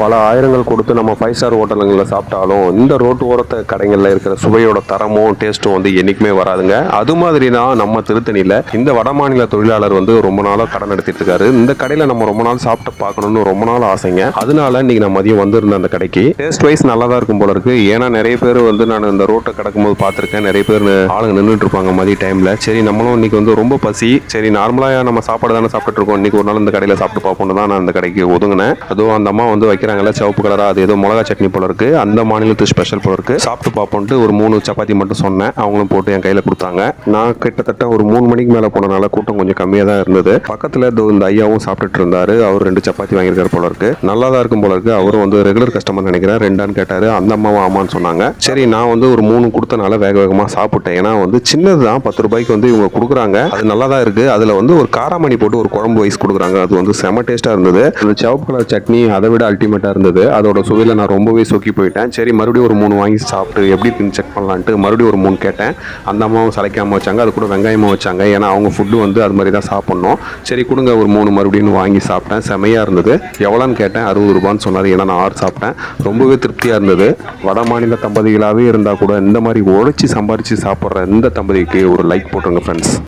பல ஆயிரங்கள் கொடுத்து நம்ம ஃபைவ் ஸ்டார் ஹோட்டலுங்களில் சாப்பிட்டாலும் இந்த ரோட்டு ஓரத்த கடைகளில் இருக்கிற சுவையோட தரமும் டேஸ்ட்டும் வந்து என்றைக்குமே வராதுங்க. அது மாதிரி தான் நம்ம திருத்தணியில் இந்த வட மாநில தொழிலாளர் வந்து ரொம்ப நாளாக கடன் நடத்திட்டு இருக்காரு. இந்த கடையில் நம்ம ரொம்ப நாள் சாப்பிட்டு பார்க்கணும்னு ரொம்ப நாள் ஆசைங்க. அதனால இன்னைக்கு நான் மதியம் வந்திருந்தேன் அந்த கடைக்கு. டேஸ்ட் வைஸ் நல்லா தான் இருக்கும் போல இருக்கு. ஏன்னா நிறைய பேர் வந்து நான் இந்த ரோட்டை கிடக்கும்போது பார்த்துருக்கேன். நிறைய பேர் ஆளுங்க நின்றுட்டு இருப்பாங்க மதிய டைமில் சரி நம்மளும் இன்னைக்கு வந்து ரொம்ப பசி. சரி நார்மலாக நம்ம சாப்பாடு தானே சாப்பிட்டு இருக்கோம். இன்னைக்கு ஒரு நாள் இந்த கடையில் சாப்பிட்டு பார்ப்போம்னு தான் நான் அந்த கடைக்கு ஒதுங்கினேன். அதுவும் அந்த அம்மா வந்து வைக்கிறாங்கல்ல சிவப்பு கலராக அது ஏதோ மிளகா சட்னி போல இருக்கு. அந்த மாநிலத்து ஸ்பெஷல் போல இருக்கு. சாப்பிட்டு பார்ப்போன்ட்டு ஒரு மூணு சப்பாத்தி மட்டும் சொன்னேன். அவங்களும் போட்டு என் கையில் கொடுத்தாங்க. நான் கிட்டத்தட்ட ஒரு மூணு மணிக்கு மேலே போனனால கூட்டம் கொஞ்சம் கம்மியாக தான் இருந்தது. பக்கத்தில் இந்த ஐயாவும் சாப்பிட்டுட்டு இருந்தாரு. அவர் ரெண்டு சப்பாத்தி வாங்கியிருக்காரு போல இருக்கு. நல்லா தான் இருக்கும் போல இருக்கு. அவரும் வந்து ரெகுலர் கஸ்டமர் நினைக்கிறேன் ரெண்டான்னு கேட்டாரு. அந்த அம்மாவும் ஆமான்னு சொன்னாங்க. சரி நான் வந்து ஒரு மூணு கொடுத்தனால வேக வேகமாக சாப்பிட்டேன். ஏன்னா வந்து சின்னது தான். பத்து ரூபாய்க்கு வந்து இவங்க கொடுக்குறாங்க. அது நல்லா தான் இருக்கு. அதில் வந்து ஒரு காராமணி போட்டு ஒரு குழம்பு வைஸ் கொடுக்குறாங்க. அது வந்து செம டேஸ்ட்டாக இருந்தது. அந்த சிவப்பு கலர் சட்னி அதை விட அல்டிமேட் அல்டிமேட்டாக இருந்தது. அதோட சுவையில் நான் ரொம்பவே சொக்கி போயிட்டேன். சரி மறுபடியும் ஒரு மூணு வாங்கி சாப்பிட்டு எப்படி இருக்குன்னு செக் பண்ணலான்ட்டு மறுபடியும் ஒரு மூணு கேட்டேன். அந்த அம்மாவும் சளைக்காமல் வச்சாங்க. அது கூட வெங்காயமாக வச்சாங்க. ஏன்னா அவங்க ஃபுட்டு வந்து அது மாதிரி தான் சாப்பிட்ணும். சரி கொடுங்க ஒரு மூணு மறுபடியும் வாங்கி சாப்பிட்டேன். செமையாக இருந்தது. எவ்வளோன்னு கேட்டேன்? அறுபது ரூபான்னு சொன்னார். ஏன்னா நான் ஆறு சாப்பிட்டேன். ரொம்பவே திருப்தியாக இருந்தது. வட மாநில தம்பதிகளாகவே இருந்தால் கூட இந்த மாதிரி உழைச்சி சம்பாரித்து சாப்பிட்ற இந்த தம்பதிக்கு ஒரு லைக் போட்டுருங்க ஃப்ரெண்ட்ஸ்